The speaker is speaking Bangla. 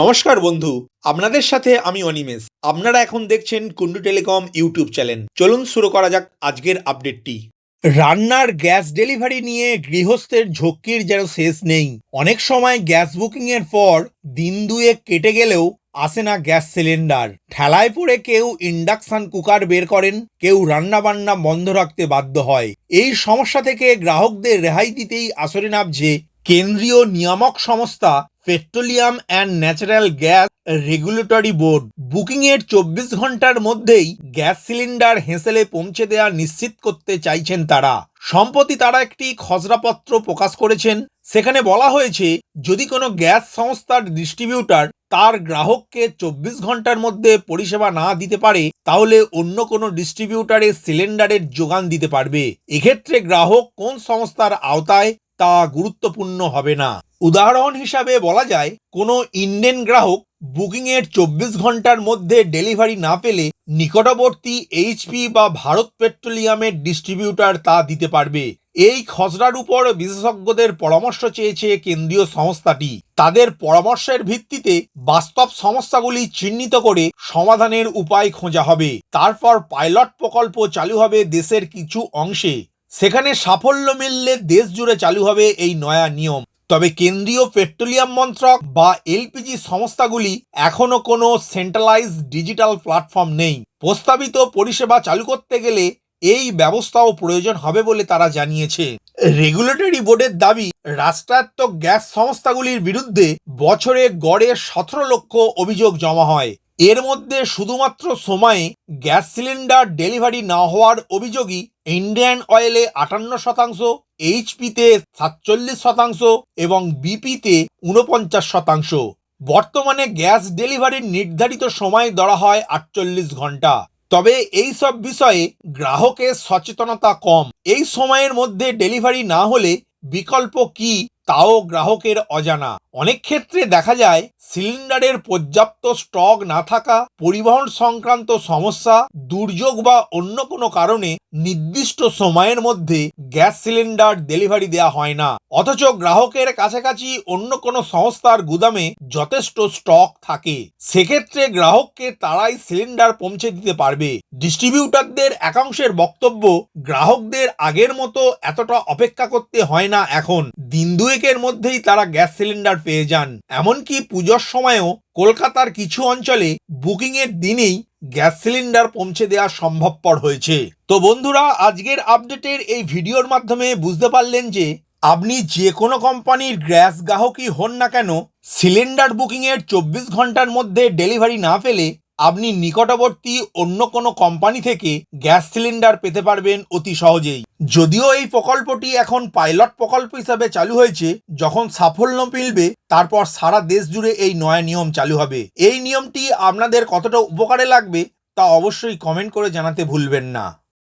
নমস্কার বন্ধু, আপনাদের সাথে আমি অনিমেষ। আপনারা এখন দেখছেন কুন্ডু টেলিকম ইউটিউব চ্যানেল। চলুন শুরু করা যাক আজকের আপডেটটি। রান্নার গ্যাস ডেলিভারি নিয়ে গৃহস্থের ঝক্কির যেন শেষ নেই। অনেক সময় গ্যাস বুকিং এর পর দিন দুয়েক কেটে গেলেও আসে না গ্যাস সিলিন্ডার। ঠেলায় পড়ে কেউ ইন্ডাকশন কুকার বের করেন, কেউ রান্না বান্না বন্ধ রাখতে বাধ্য হয়। এই সমস্যা থেকে গ্রাহকদের রেহাই দিতেই আসরে নামছে কেন্দ্রীয় নিয়ামক সংস্থা petroleum and natural gas regulatory board booking এর চব্বিশ ঘণ্টার মধ্যেই গ্যাস সিলিন্ডার হেঁসেলে পৌঁছে দেওয়া নিশ্চিত করতে চাইছেন তারা। সম্প্রতি তারা একটি খসড়াপত্র প্রকাশ করেছেন। সেখানে বলা হয়েছে, যদি কোনো গ্যাস সংস্থার ডিস্ট্রিবিউটার তার গ্রাহককে চব্বিশ ঘণ্টার মধ্যে পরিষেবা না দিতে পারে, তাহলে অন্য কোনো ডিস্ট্রিবিউটারের সিলিন্ডারের যোগান দিতে পারবে। এক্ষেত্রে গ্রাহক কোন সংস্থার আওতায় তা গুরুত্বপূর্ণ হবে না। উদাহরণ হিসাবে বলা যায়, কোনো ইন্ডিয়ান গ্রাহক বুকিং এর চব্বিশ ঘণ্টার মধ্যে ডেলিভারি না পেলে নিকটবর্তী এইচপি বা ভারত পেট্রোলিয়ামের ডিস্ট্রিবিউটার তা দিতে পারবে। এই খসড়ার উপর বিশেষজ্ঞদের পরামর্শ চেয়েছে কেন্দ্রীয় সংস্থাটি। তাদের পরামর্শের ভিত্তিতে বাস্তব সমস্যাগুলি চিহ্নিত করে সমাধানের উপায় খোঁজা হবে। তারপর পাইলট প্রকল্প চালু হবে দেশের কিছু অংশে। সেখানে সাফল্য মিললে দেশ জুড়ে চালু হবে এই নয়া নিয়ম। তবে কেন্দ্রীয় পেট্রোলিয়াম মন্ত্রক বা এলপিজি সংস্থাগুলি এখনও কোনো সেন্ট্রালাইজ ডিজিটাল প্ল্যাটফর্ম নেই। প্রস্তাবিত পরিষেবা চালু করতে গেলে এই ব্যবস্থাও প্রয়োজন হবে বলে তারা জানিয়েছে। রেগুলেটরি বোর্ডের দাবি, রাষ্ট্রায়ত্ত গ্যাস সংস্থাগুলির বিরুদ্ধে বছরে গড়ে সতেরো লক্ষ অভিযোগ জমা হয়। এর মধ্যে শুধুমাত্র সময়ে গ্যাস সিলিন্ডার ডেলিভারি না হওয়ার অভিযোগই ইন্ডিয়ান অয়েলে আটান্ন শতাংশ, এইচপিতে সাতচল্লিশ শতাংশ এবং বিপিতে উনপঞ্চাশ শতাংশ। বর্তমানে গ্যাস ডেলিভারির নির্ধারিত সময় ধরা হয় আটচল্লিশ ঘণ্টা। তবে এই সব বিষয়ে গ্রাহকের সচেতনতা কম। এই সময়ের মধ্যে ডেলিভারি না হলে বিকল্প কি, তাও গ্রাহকের অজানা। অনেক ক্ষেত্রে দেখা যায় সিলিন্ডারের পর্যাপ্ত স্টক না থাকা, পরিবহন সংক্রান্ত সমস্যা, দুর্যোগ বা অন্য কোনো কারণে নির্দিষ্ট সময়ের মধ্যে গ্যাস সিলিন্ডার ডেলিভারি দেওয়া হয় না। অথচ গ্রাহকের কাছাকাছি অন্য কোনো সংস্থার গুদামে যথেষ্ট স্টক থাকে। সেক্ষেত্রে গ্রাহককে তারাই সিলিন্ডার পৌঁছে দিতে পারবে। ডিস্ট্রিবিউটারদের একাংশের বক্তব্য, গ্রাহকদের আগের মতো এতটা অপেক্ষা করতে হয় না এখন। দিন দুয়েকের মধ্যেই তারা গ্যাস সিলিন্ডার পেয়ে যান। এমনকি পুজোর সময়ও কলকাতার কিছু অঞ্চলে বুকিংয়ের দিনেই গ্যাস সিলিন্ডার পৌঁছে দেওয়া সম্ভবপর হয়েছে। তো বন্ধুরা, আজকের আপডেটের এই ভিডিওর মাধ্যমে বুঝতে পারলেন যে আপনি যে কোনো কোম্পানির গ্যাস গ্রাহকই হন না কেন, সিলিন্ডার বুকিংয়ের চব্বিশ ঘণ্টার মধ্যে ডেলিভারি না পেলে আপনি নিকটবর্তী অন্য কোনো কোম্পানি থেকে গ্যাস সিলিন্ডার পেতে পারবেন অতি সহজেই। যদিও এই প্রকল্পটি এখন পাইলট প্রকল্প হিসাবে চালু হয়েছে, যখন সাফল্য মিলবে, তারপর সারা দেশ জুড়ে এই নয়া নিয়ম চালু হবে। এই নিয়মটি আপনাদের কতটা উপকারে লাগবে, তা অবশ্যই কমেন্ট করে জানাতে ভুলবেন না।